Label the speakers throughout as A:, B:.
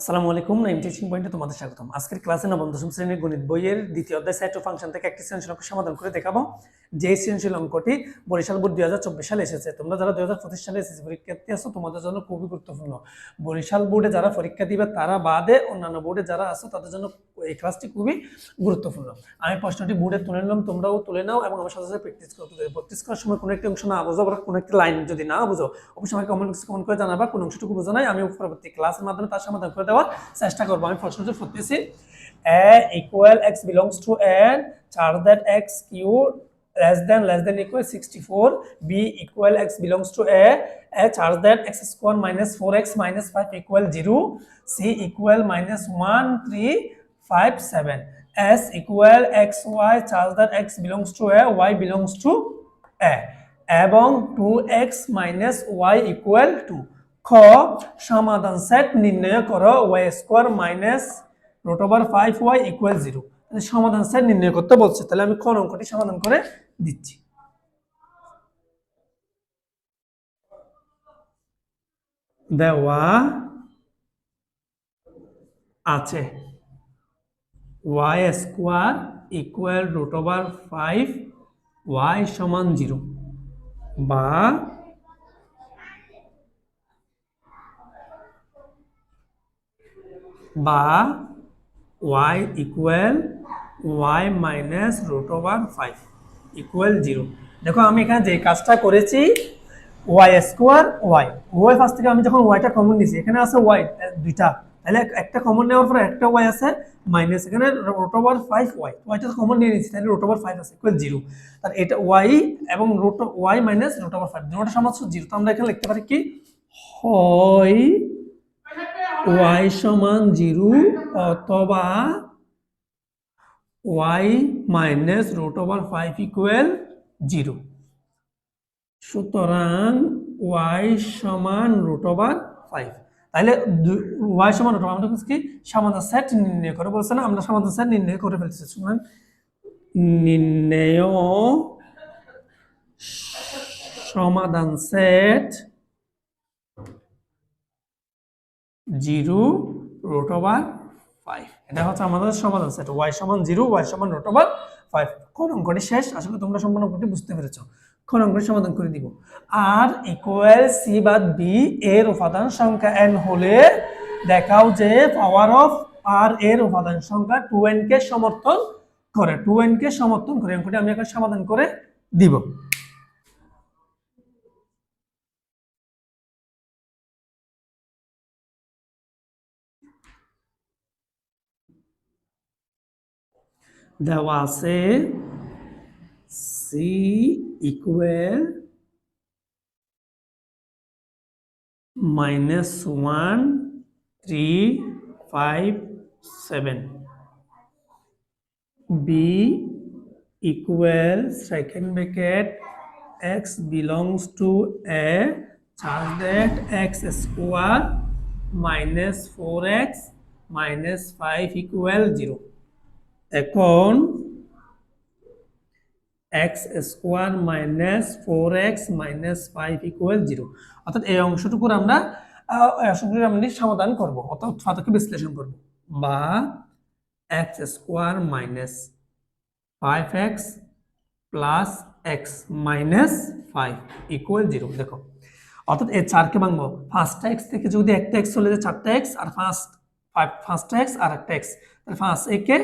A: আসসালামু আলাইকুম, নাইম টিচিং পয়েন্টে তোমাদের স্বাগতম। আজকের ক্লাসে নবম দশম শ্রেণির গণিত বইয়ের দ্বিতীয় অধ্যায় ও ফাংশন থেকে একটি শ্রেণি সমাধান করে দেখাবো। যে সৃজনশীল অঙ্কটি বরিশাল বোর্ড দুই হাজার চব্বিশ সালে এসেছে। তোমরা যারা দুই হাজার পঁচিশ সালে এসেছে, পরীক্ষার্থী আছো, তোমাদের জন্য খুবই গুরুত্বপূর্ণ। বরিশাল বোর্ডে যারা পরীক্ষা দিবে, তারা বাদে অন্যান্য বোর্ডে যারা আছো, তাদের জন্য এই ক্লাসটি খুবই গুরুত্বপূর্ণ। আমি প্রশ্নটি বোর্ডে তুলে নিলাম, তোমরাও তুলে নাও এবং আমার সাথে সাথে প্র্যাকটিস করতে দেবে প্র্যাকটিস করার সময় কোনো একটি অংশ না বোঝো বা কোনো একটি লাইন যদি না বোঝো, অবশ্যই আমাকে কমেন্ট কমেন্ট করে জানাবা, কোন অংশটুকু বোঝো নাই, আমি পরবর্তী ক্লাসের মাধ্যমে তার সমাধান করে দেওয়ার চেষ্টা করব। আমি প্রশ্নটি করতেছি। A equal x belongs to a char that x cube less than less than equal 64 b equal x belongs to a a charge that x square minus 4x minus 5 equal 0 c equal minus 1 3 5 7 s equal xy charge that x belongs to a y belongs to a এবং 2x minus y equal 2 খ সমাধান set নির্ণয় করো y square minus root over five Y equal zero সমাধান set নির্ণয় করতে বলছে তাহলে আমি খ অঙ্কটি সমাধান করে দিচ্ছি। দেওয়া আছে। Y square equal root over five Y সমান জিরো বা বা Y equal Y minus root over five equal zero দেখো, আমি এখানে যে কাজটা করেছি Y square Y Y first থেকে আমি যখন ওয়াইটা কমন নিয়েছি, এখানে আছে ওয়াই দুইটা। তাহলে একটা কমন নেওয়ার পরে একটা ওয়াই আছে মাইনাস এখানে রুট ওভার ফাইভ ওয়াই ওয়াইটা কমন নিয়ে নিয়েছি, তাহলে রুট ওভার ফাইভ আছে ইকুয়াল জিরো তাহলে এটা ওয়াই এবং root Y minus root over five দুটোটা সমাচ্ছ জিরো তো আমরা এখানে লিখতে পারি কি? হয় ওয়াই সমান জিরো অথবা Y minus root over five equal zero সুতরাং ওয়াই সমান রুট ওভার ফাইভ তাহলে ওয়াই সমান রুট আমরা কি? সমাধান সেট নির্ণয় করে বলছে না? আমরা সমাধান সেট নির্ণয় করে ফেলছি সুতরাং নির্ণয় সমাধান set zero root over five এটা হচ্ছে আমাদের সমাধান সেট ওয়াই সমান জিরো ওয়াই সমান রুট ওভার ফাইভ কোন অঙ্কটি শেষ। আসলে তোমরা সম্পূর্ণ অঙ্কটি বুঝতে পেরেছ। কোন অঙ্কটি সমাধান করে দিব। আর ইকুয়াল সি বাদ বি এর উপাদান সংখ্যা এন হলে দেখাও যে পাওয়ার অফ আর এর উপাদান সংখ্যা টু এন কে সমর্থন করে। টু এন কে সমর্থন করে। অঙ্কটি আমি এখন সমাধান করে দিব। দেওয়া আছে C equal minus one three five seven B equal second bracket X belongs to A charge that X square minus four X minus five equal zero এখন X square minus four X minus five equal zero অর্থাৎ এই অংশটুকুর আমরা অংশটুকুর সমাধান করব। অর্থাৎ উৎপাদকে বিশ্লেষণ করব। বা X square minus five X plus X minus five equal zero দেখো, অর্থাৎ এই চারকে ভাঙবো। ফার্স্ট এক্স থেকে যদি একটা এক্স চলে যায়, চারটা এক্স আর ফার্স্ট ফাইভ ফার্স্ট এক্স আর একটা এক্স তাহলে ফার্স্ট একে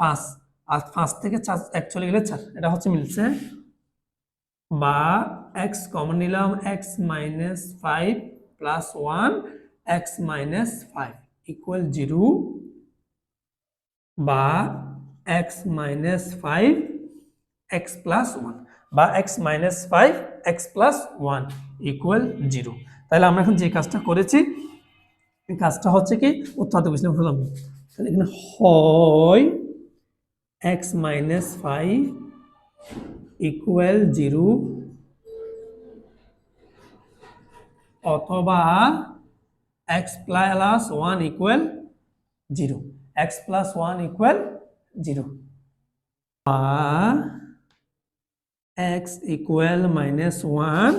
A: ফার্স্ট আর ফার্স্ট থেকে চার, এক গেলে চার। এটা হচ্ছে মিলছে বা এক্স কমন নিলাম X minus five plus one X minus five equal zero বা X minus five X plus one বা X minus five X plus one equal zero তাহলে আমরা এখন যে কাজটা করেছি, এই কাজটা হচ্ছে কি, উৎপাদক বিশ্লেষণ করলাম তাহলে এখানে হয় X minus five equal zero অথবা X plus one equal zero X plus one equal zero বা X equal minus one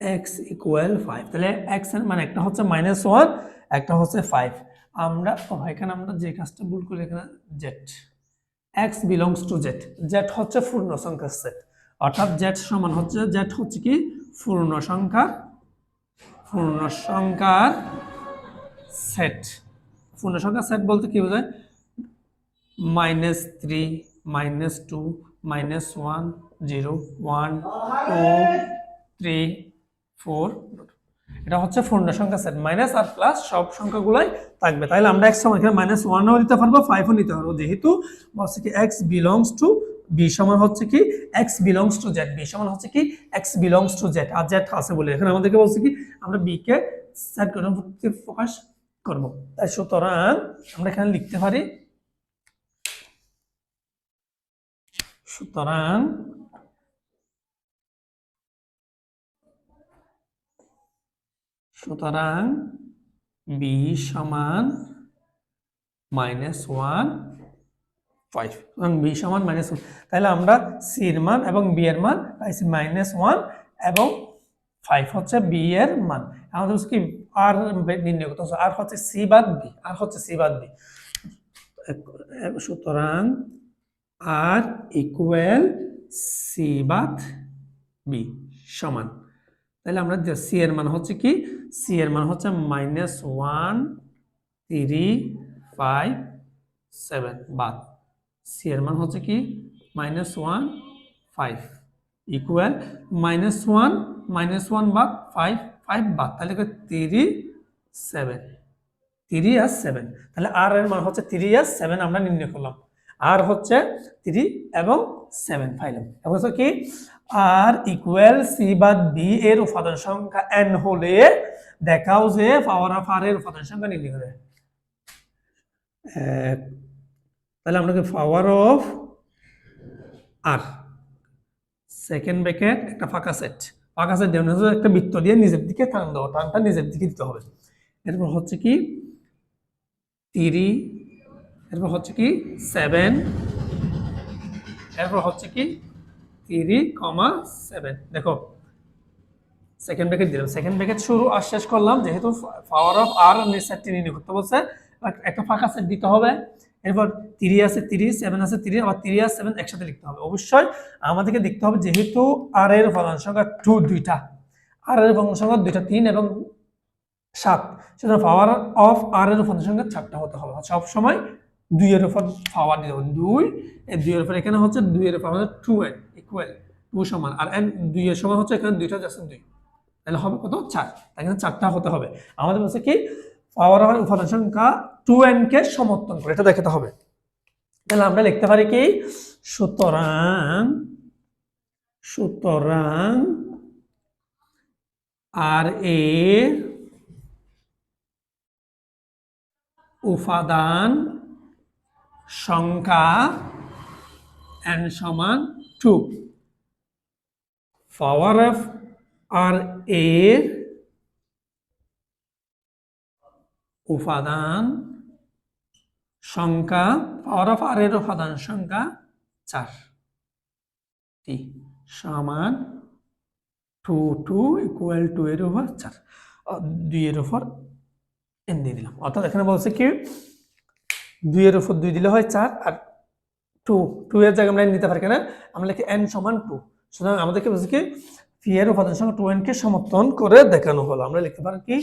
A: X equal five তাহলে এক্স মানে একটা হচ্ছে মাইনাস ওয়ান একটা হচ্ছে ফাইভ আমরা এখানে আমরা যে কাজটা ভুল করি, এখানে Z X belongs to Z Z হচ্ছে পূর্ণ সংখ্যার সেট অর্থাৎ জেড সমান হচ্ছে জেড হচ্ছে কি? পূর্ণ সংখ্যা, পূর্ণ সংখ্যার সেট পূর্ণ সংখ্যার সেট বলতে কি বোঝায়? Minus three minus two minus one zero one two three four এটা হচ্ছে পূর্ণ সংখ্যা সেট মাইনাস আর প্লাস সব সংখ্যাগুলাই থাকবে। তাহলে আমরা এক সময় এখানে মাইনাস ওয়ানও নিতে পারব ফাইভও নিতে পারব। যেহেতু বলছে কি এক্স বিলংস টু বি সমান হচ্ছে কি X belongs to Z B সমান হচ্ছে কি এক্স বিলংস টু জেড আর জেড আছে বলে। এখানে আমাদেরকে বলছে কি আমরা বি কে সেট করে প্রকাশ করব। তাই সুতরাং আমরা এখানে লিখতে পারি, সুতরাং সুতরাং বি সমান মাইনাস ওয়ান ফাইভ সুতরাং বি সমান মাইনাস ওয়ান। তাহলে আমরা সির মান এবং বি এর মান পাইছি মাইনাস ওয়ান এবং ফাইভ হচ্ছে বি এর মান। আমাদের কি আর নির্ণয় করতে হচ্ছে আর হচ্ছে সি বাদ বি আর হচ্ছে সি বাদ বি সুতরাং আর ইকুয়াল সি বাদ বি সমান। তাহলে আমরা সি এর মান হচ্ছে কি সি এর মান হচ্ছে minus one three five seven বাদ। সি এর মান হচ্ছে কি? Minus one five equal minus one minus one বাদ ফাইভ ফাইভ বাদ। তাহলে থ্রি সেভেন থ্রি আর সেভেন তাহলে আর এর মান হচ্ছে থ্রি আর সেভেন আমরা নির্ণয় করলাম। আর হচ্ছে থ্রি এবং সেভেন পাইলাম এবং কি? আর ইকুয়াল সি বাদ বি এর উপাদান সংখ্যা এন হলে দেখাও যে পাওয়ার অফ আর এর উপাদান সংখ্যা নির্ণয় করে। তাহলে আমরা power of R second bracket একটা ফাঁকা সেট ফাঁকা সেট দেওয়া একটা বৃত্ত দিয়ে নিজের দিকে টান দেওয়া, টানটা নিজের দিকে দিতে হবে। এরপর হচ্ছে কি তিরি এরপর হচ্ছে কি সেভেন এরপর হচ্ছে কি থ্রি কমা সেভেন দেখো সেকেন্ড ব্র্যাকেট দিলাম সেকেন্ড ব্র্যাকেট শুরু আর শেষ করলাম যেহেতু পাওয়ার অফ আর সেটটি নির্ণয় করতে বলছে একটা ফাঁকা সেট দিতে হবে এরপর তিরি আছে তিরি সেভেন আছে তিরি আবার তিরি আর সেভেন একসাথে লিখতে হবে অবশ্যই আমাদেরকে দেখতে হবে যেহেতু আর এর ফলন সংখ্যা টু দুইটা আর এর ফলন সংখ্যা দুইটা তিন এবং সাত সুতরাং পাওয়ার অফ আর এর ফলন সংখ্যা চারটা হতে হবে সব সময় দুইয়ের উপর পাওয়ার দিতে হবে দুই দুইয়ের উপর এখানে হচ্ছে দুইয়ের উপর আমাদের টু এন ইকুয়াল টু সমান। আর এন দুইয়ের সমান হচ্ছে এখানে দুইটা যাচ্ছে দুই। তাহলে হবে কত? চার। তাই এখানে চারটা হতে হবে। আমাদের বলছে কি? পাওয়ার অফ উপাদান সংখ্যা টু এন কে সমর্থন করে। এটা দেখাতে হবে। তাহলে আমরা লিখতে পারি কি? সুতরাং সুতরাং আর এ উপাদান সংখ্যা এন সমান টু। পাওয়ার অফ আর এর উপাদান সংখ্যা পাওয়ার অফ আর এর উপাদান সংখ্যা চার। টি সমান টু টু ইকুয়াল টু এর উপর চার। আহ, দুই এর উপর এন দিয়ে দিলাম। অর্থাৎ এখানে বলছে কি? দুই এর উপর দুই দিলে হয় চার আর টু টু এর জায়গায় আমরা নিতে পারি, কেন? আমরা লিখি এন সমান টু সুতরাং আমাদেরকে বলছে কি পি এর উপাদান সংখ্যা টু এন কে সমর্থন করে দেখানো হলো। আমরা লিখতে পারি কি?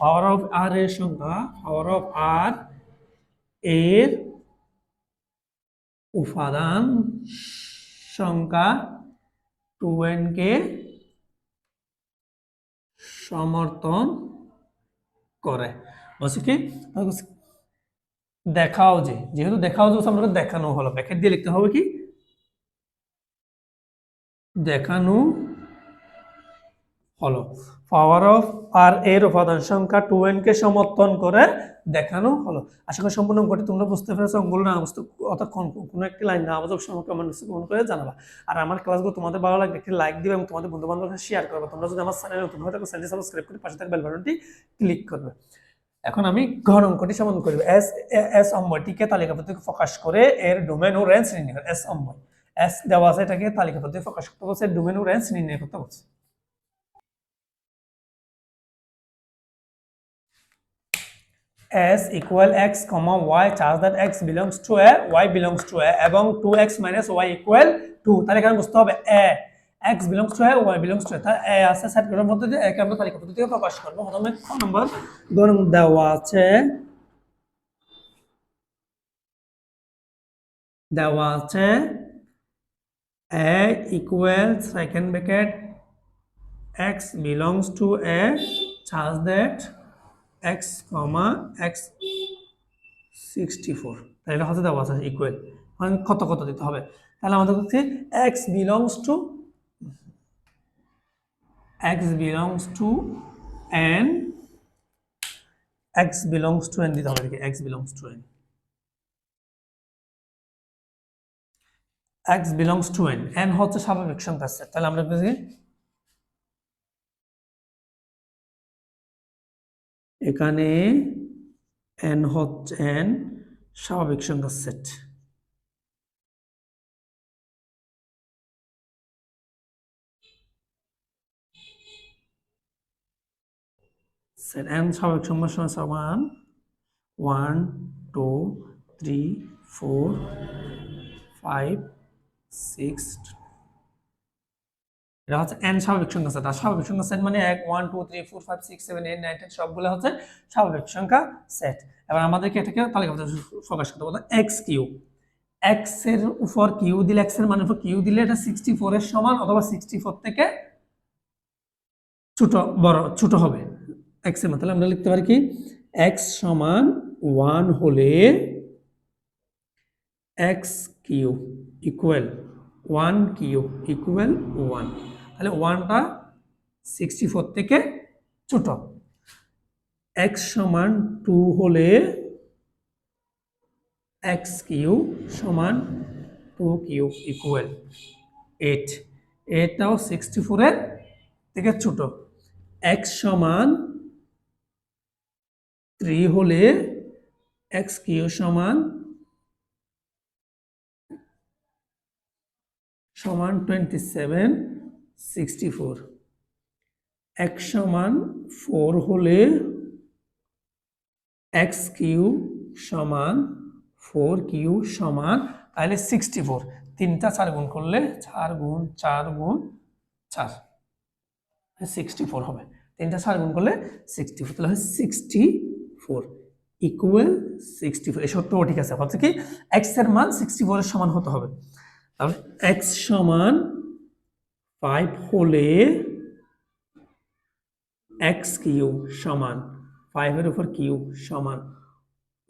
A: পাওয়ার অফ আর এর সংখ্যা পাওয়ার অফ আর এর উপাদান সংখ্যা টু এন কে সমর্থন করে। বলছে কি দেখাও যে, যেহেতু দেখাও যে হচ্ছে দেখানো হলো। ব্যাকেট দিয়ে লিখতে হবে কি? দেখানো হলো। পাওয়ার অফ আর এর উপাদান সংখ্যা টু এন কে সমর্থন করে দেখানো হলো। আশা করি সম্পূর্ণ অঙ্কটি তোমরা বুঝতে পেরেছ। অঙ্কগুলো না বুঝতে অর্থাৎ কোনো একটি লাইন না আবার সময় কমেন্ট করে জানাবা। আর আমার ক্লাসগুলো তোমাদের ভালো লাগলে একটি লাইক দিবে এবং তোমাদের বন্ধু বান্ধবের শেয়ার করবে। তোমরা যদি আমার চ্যানেল নতুন হয়ে থাকো সাবস্ক্রাইব করে পাশে থাকা বেল বাটনটি ক্লিক করবে। এখন আমি ঘন অঙ্কটি সমাধান করব এস এস অম্বয়টিকে তালিকাপত্রে প্রকাশ করে এর ডোমেন ও রেঞ্জ নির্ণয় করে। এস অম্বয়। এস দেওয়া আছে এটাকে তালিকাপত্রে প্রকাশ করতে বলছে ডোমেন ও রেঞ্জ নির্ণয় করতে বলছে। S equal x comma y charge that x belongs to a, y belongs to a, এবং 2x minus y equal 2 তাহলে এখানে বুঝতে হবে a belongs to a, y belongs to a. তার a আছে সেট করার মধ্যে দিয়ে একে আমরা তালিকা পদ্ধতিতে প্রকাশ করব। প্রথমে ক নম্বর ধরুন দেওয়া আছে। দেওয়া আছে a second second x belongs to A charge such that x comma x 64 তাহলে হচ্ছে দেওয়া আছে ইকুয়াল মানে কত কত দিতে হবে? তাহলে আমাদের হচ্ছে x belongs to x belongs to n x belongs to n দিতে হবে দেখি x belongs to n x belongs to n n হচ্ছে স্বাভাবিক সংখ্যা set তাহলে আমরা বুঝি এখানে n হচ্ছে n স্বাভাবিক সংখ্যা সেট সেট n স্বাভাবিক সংখ্যা সমান সমান one two three four five six এটা হচ্ছে n স্বাভাবিক সংখ্যা সেট আর স্বাভাবিক সংখ্যা সেট মানে এক one two three four five six seven eight nine ten সবগুলো হচ্ছে স্বাভাবিক সংখ্যা সেট এবার আমাদেরকে এটাকে তালিকা প্রকাশ করতে বলতে এক্স কিউ। এক্সের উপর কিউ দিলে এক্সের মানে উপর কিউ দিলে এটা সিক্সটি ফোর এর সমান অথবা সিক্সটি ফোর থেকে ছোট, বড়, ছোট হবে। এক্সের মানে তাহলে আমরা লিখতে পারি কি? এক্স সমান ওয়ান হলে x cube equal one cube equal one তাহলে ওয়ানটা সিক্সটি ফোর থেকে ছোট। এক্স সমান টু হলে এক্স কিউ সমান টু কিউ ইকুয়াল এইট এটাও সিক্সটি ফোরের থেকে ছোট। এক্স সমান থ্রি হলে এক্স কিউ সমান সমান টোয়েন্টি সেভেন সিক্সটি ফোর এক সমান ফোর হলে এক্স কিউ সমান ফোর কিউ সমান, তাহলে সিক্সটি ফোর তিনটা চার গুণ করলে চার গুণ চার গুণ চার। সিক্সটি ফোর হবে। তিনটা চার গুণ করলে সিক্সটি ফোর তাহলে sixty four equal sixty four এই সত্যও ঠিক আছে। হচ্ছে কি এক্সের মান সিক্সটি ফোরের সমান হতে হবে। তাহলে এক্স সমান ফাইভ হলে এক্স কিউ সমান ফাইভের উপর কিউ সমান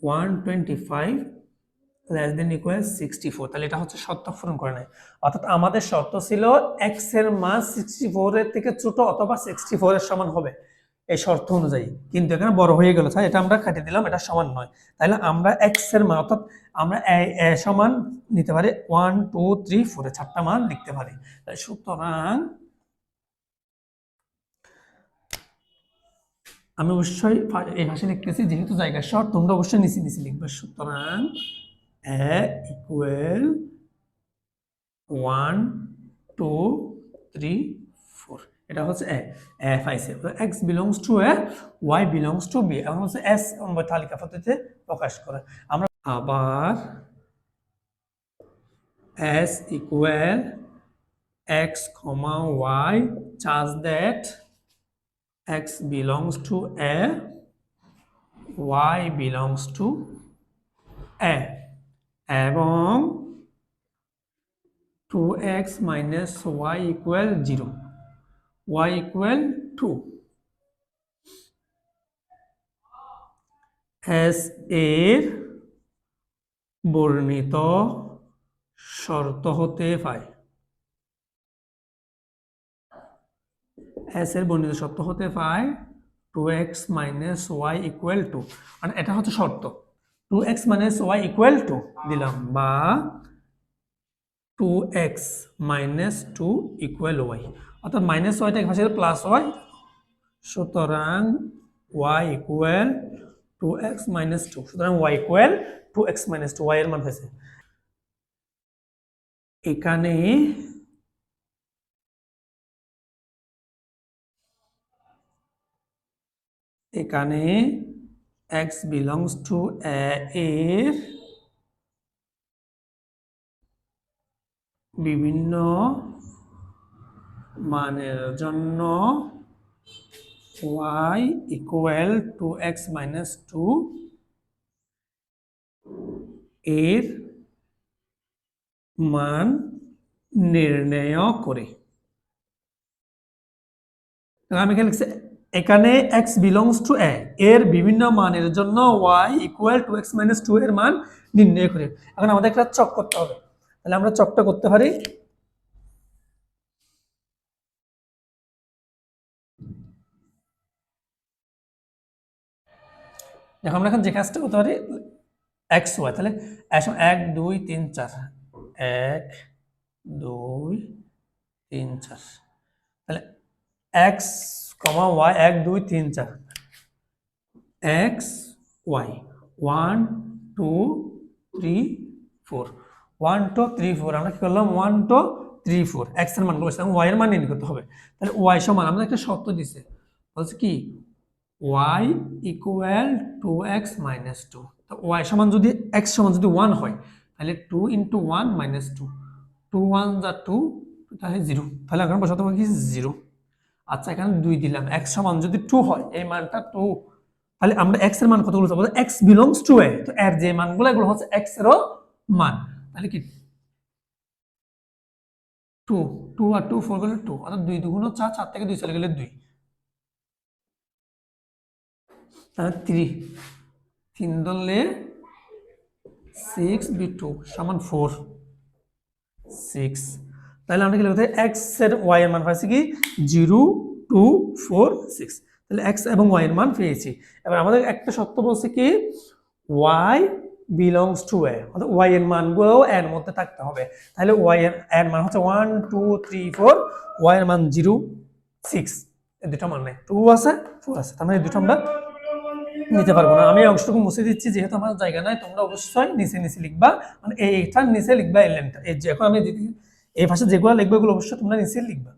A: one twenty five less than equal sixty four তাহলে এটা হচ্ছে শর্ত পূরণ করে নেয়। অর্থাৎ আমাদের শর্ত ছিল এক্সের মান সিক্সটি ফোরের থেকে ছোট অথবা সিক্সটি ফোরের সমান হবে। এই শর্ত অনুযায়ী। কিন্তু এখানে বড় হয়ে গেল তাই এটা আমরা কাটিয়ে দিলাম, এটা সমান নয়। তাহলে আমরা এক্সের মান, অর্থাৎ আমরা সমান নিতে পারি ওয়ান টু থ্রি ফোরে চারটা মান লিখতে পারি। সুতরাং আমি অবশ্যই এই ভাষায় লিখতেছি, যেহেতু জায়গা শর্ট তোমরা অবশ্যই নিচে নিচে লিখবে। সুতরাং A equal one two three এটা হচ্ছে এ এ পাইছে x belongs to A y belongs to B এখন হচ্ছে এস তালিকা পদ্ধতিতে প্রকাশ করে। আমরা আবার S equal x comma y charge that x belongs to A y belongs to a এবং 2x minus y equal 0 y equal 2 s এর বর্ণিত শর্ত হতে পায় এস এর বর্ণিত শর্ত হতে পায় two x minus y equal two মানে এটা হচ্ছে শর্ত। Two x minus y equal two দিলাম বা two x minus two equal y অর্থাৎ মাইনাস ওয়াইটা ভাষায় প্লাস ওয়াই সুতরাং y equal two x minus two সুতরাং y equal two x minus two y এর মান হয়েছে। এখানে এখানে এক্স বিলংস টু এর বিভিন্ন মানের জন্য y equal two x minus two এর মান নির্ণয় করে। আমি এখানে লিখছি, এখানে এক্স বিলংস টু এ এর বিভিন্ন মানের জন্য y equal two x minus two এর মান নির্ণয় করে। এখন আমাদের একটা চক করতে হবে। তাহলে আমরা চকটা করতে পারি। দেখো আমরা এখন যে কাজটা করতে পারি এক্স ওয়াই তাহলে এখন এক, দুই, তিন, চার। এক, দুই, তিন, চার। তাহলে এক্স কমা ওয়াই এক, দুই, তিন, চার। X y one two three four one two three four আমরা কি করলাম? ওয়ান টু থ্রি ফোর এক্সের মান বসলাম ওয়াই এর মান নির্ণয় করতে হবে। তাহলে ওয়াই সমান, আমাদের একটা শর্ত দিছে। বলছে কি? Y equal two x minus two তো ওয়াই সমান যদি এক্স সমান যদি ওয়ান হয়, তাহলে two into one minus two two one যা টু তাহলে জিরো তাহলে এখন বসাতে কি জিরো আচ্ছা এখানে দুই দিলাম। এক্স সমান যদি টু হয়, এই মানটা টু তাহলে আমরা এক্সের মান কতগুলো পাবো? এক্স বিলংস টু এ তো এর যে মানগুলো, এগুলো হচ্ছে এক্স এরও মান। তাহলে কি? টু টু আর টু ফোর গেলে টু অর্থাৎ দুই দুগুণ চার চার থেকে দুই চলে গেলে দুই। তাহলে থ্রি তিন ধরলে সিক্স বি টু সমান ফোর সিক্স তাহলে আমরা কি লিখতে এক্সের ওয়াই এর মান পাইছি কি? জিরো টু ফোর সিক্স তাহলে এক্স এবং ওয়াই এর মান পেয়েছি। এবার আমাদের একটা সত্য বলছে কি? ওয়াই বিলংস টু এ অর্থাৎ ওয়াই এর মানগুলো এর মধ্যে থাকতে হবে। তাহলে ওয়াই এর এর মান হচ্ছে one two three four y এর মান জিরো সিক্স এই দুটো মান নেই। টু আছে ফোর আছে। তার মানে এই দুটো আমরা নিতে পারব না। আমি অংশটুকু মুছে দিচ্ছি, যেহেতু আমার জায়গা নাই, তোমরা অবশ্যই নিচে নিচে লিখবা। মানে এইটার নিচে লিখবা এই লাইনটা এই এখন আমি এই ভাষা যেগুলো লিখব, এগুলো অবশ্যই তোমরা নিচে লিখবা।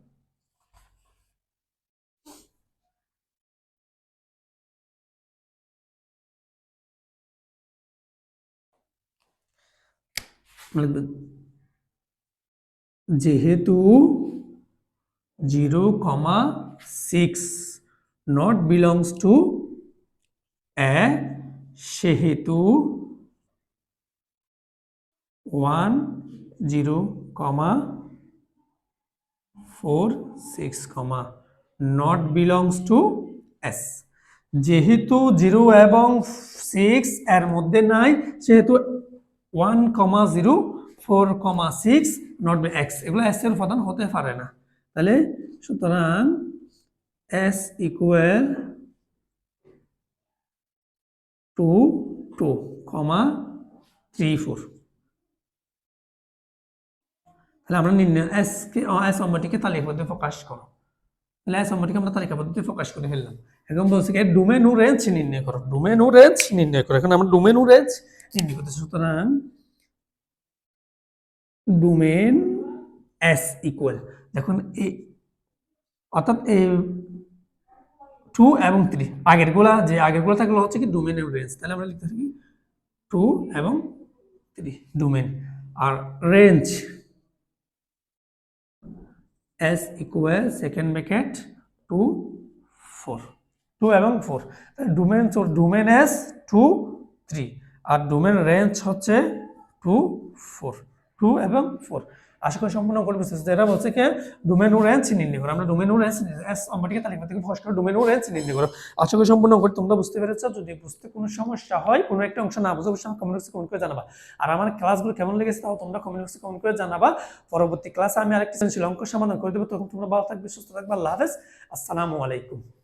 A: যেহেতু zero comma six not belongs to সেহেতু one, zero, comma four, six, comma. Not belongs to S যেহেতু জিরো এবং সিক্স এর মধ্যে নাই, সেহেতু one comma zero, four comma six not x এগুলো এস এর উপাদান হতে পারে না। তাহলে সুতরাং S equal two two, comma three four. তাহলে আমরা নির্ণয় এস কে এস নম্বরটিকে তালিকা পদ্ধতি প্রকাশ করো। তাহলে এস নম্বরটিকে আমরা তালিকা পদ্ধতি করে ফেললাম। এখন বলছি কি ডোমেন ও রেঞ্জ নির্ণয় করো। ডোমেন ও রেঞ্জ নির্ণয় করো। এখন আমরা ডোমেন ও রেঞ্জ নির্ণয় করতেছি। সুতরাং ডোমেন এস ইকুয়াল দেখুন এই অর্থাৎ এই টু এবং থ্রি আগেরগুলা যে আগেরগুলা থাকলে হচ্ছে কি ডোমেন এবং রেঞ্জ তাহলে আমরা লিখতে থাকি টু এবং থ্রি ডোমেন আর range S equal second bracket two four two এবং four domain domain S two three আর ডোমেন রেঞ্জ হচ্ছে টু ফোর টু এবং ফোর আশা করি সম্পূর্ণ করে বুঝতেছি এটা বলছে কি ডোমেন ও রেঞ্জ নির্ণয় করো আমরা ডোমেন ও রেঞ্জ এস আমাটিকে তালিকা থেকে ফস করে ডোমেন ও রেঞ্জ নির্ণয় করো আশা করি সম্পূর্ণ করে তোমরা বুঝতে পেরেছ। যদি বুঝতে কোনো সমস্যা হয়, কোনো একটা অংশ না বুঝে, অবশ্যই কমেন্ট বক্সে কমেন্ট করে জানাবা। আর আমার ক্লাসগুলো কেমন লেগেছে তাও তোমরা কমেন্ট বক্সে কমেন্ট করে জানাবা। পরবর্তী ক্লাসে আমি আরেকটি অঙ্ক সমাধান করে দেবো। তখন তোমরা ভালো থাকবে, সুস্থ থাকবে। আল্লাহ হাফেজ। আসসালামু আলাইকুম।